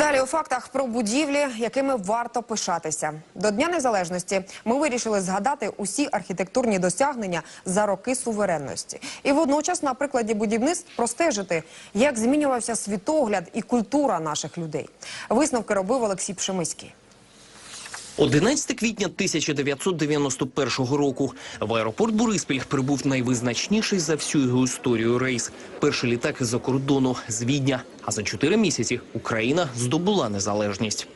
Далі у фактах про будівлі, якими варто пишатися. До Дня Незалежності ми вирішили згадати усі архітектурні досягнення за роки суверенності. І водночас на прикладі будівництв простежити, як змінювався світогляд і культура наших людей. Висновки робив Олексій Пшемиський. 11 квітня 1991 року в аеропорт Бориспіль прибув найвизначніший за всю його історію рейс. Перший літак із-за кордону з Відня. А за чотири місяці Україна здобула незалежність.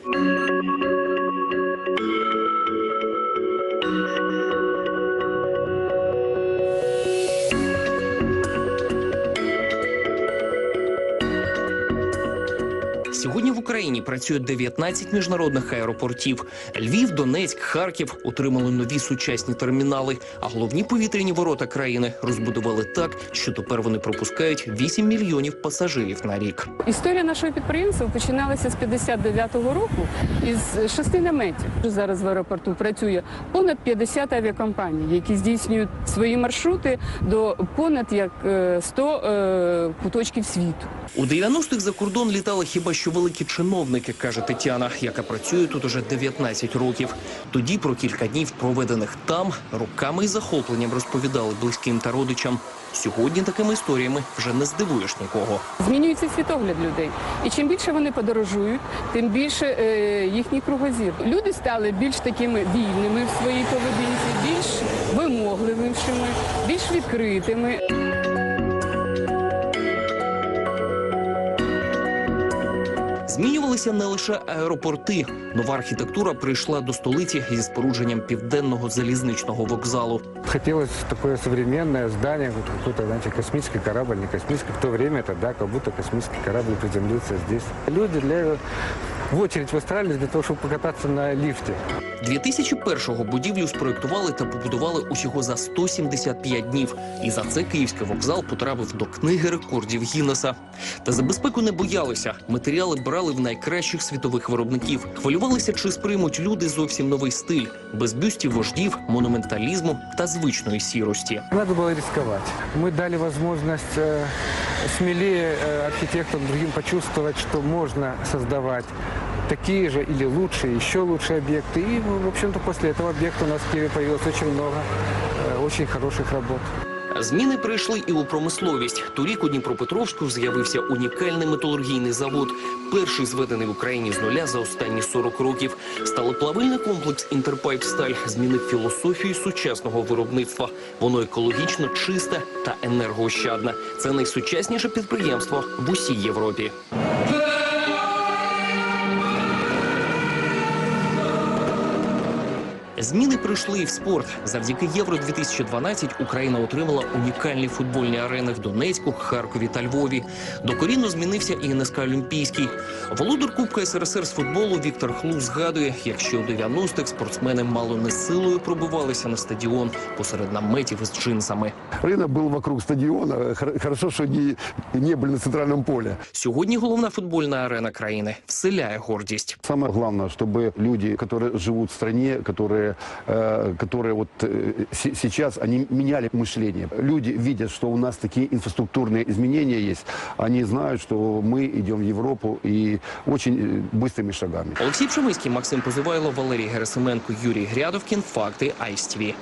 Сьогодні в Україні працює 19 міжнародних аеропортів. Львів, Донецьк, Харків отримали нові сучасні термінали. А головні повітряні ворота країни розбудували так, що тепер вони пропускають 8 мільйонів пасажирів на рік. Історія нашого підприємства починалася з 59-го року із шести наметів. Зараз в аеропорту працює понад 50 авіакомпаній, які здійснюють свої маршрути до понад як е, 100 е, куточків світу. У 90-х за кордон літали хіба що великі чиновники, каже Тетяна, яка працює тут уже 19 років. Тоді про кілька днів, проведених там, руками і захопленням розповідали близьким та родичам. Сьогодні такими історіями вже не здивуєш нікого. Змінюється світогляд людей. І чим більше вони подорожують, тим більше е, їхній кругозір. Люди стали більш такими вільними в своїй поведінці, більш вимогливішими, більш відкритими. Змінювалися не лише аеропорти. Нова архітектура прийшла до столиці зі спорудженням південного залізничного вокзалу. Хотілося такое сучасне здання, вот какой-то, знаете, корабль, не космічний. В то время это, да, як будто космічний корабль приземлился здесь. Люди для, в очередь выстраивались для того, чтобы покататься на лифте. 2001-го будівлю спроєктували та побудували усього за 175 днів. І за це київський вокзал потрапив до книги рекордів Гіннеса. Та за безпеку не боялися. Матеріали брали в найкращих світових виробників. Хвилювалися, чи сприймуть люди зовсім новий стиль без бюстів вождів, монументалізму та звичної сірості. Надо было рисковать. Мы дали возможность э, смелее э, архитекторам другим почувствовать, что можно создавать такие же или лучшие, еще лучшие объекты. И, в общем-то, после этого объекта у нас в Киеве появилось очень много э, очень хороших работ. Зміни прийшли і у промисловість. Торік у Дніпропетровську з'явився унікальний металургійний завод, перший зведений в Україні з нуля за останні 40 років. Сталеплавильний комплекс «Інтерпайпсталь» змінив філософію сучасного виробництва. Воно екологічно чисте та енергоощадне. Це найсучасніше підприємство в усій Європі. Зміни прийшли і в спорт. Завдяки Євро 2012 Україна отримала унікальні футбольні арени в Донецьку, Харкові та Львові. Докорінно змінився і НСК Олімпійський. Володар Кубка СРСР з футболу Віктор Хлус згадує, як ще у 90-х спортсмени мало не силою пробивалися на стадіон посеред наметів із джинсами. Рынок был вокруг стадиона. Хор- Хорошо, что не, не были на центральном поле. Сьогодні головна футбольна арена країни вселяє гордість. Самое главное, чтобы люди, которые живут в стране, которые, э, которые вот э, се- сейчас, они меняли мышление. Люди видят, что у нас такие инфраструктурные изменения есть. Они знают, что мы идем в Европу и очень э, быстрыми шагами. Олексій Пшемиський, Максим Позивайло, Валерій Герасименко, Юрій Грядовкін. Факти ICTV.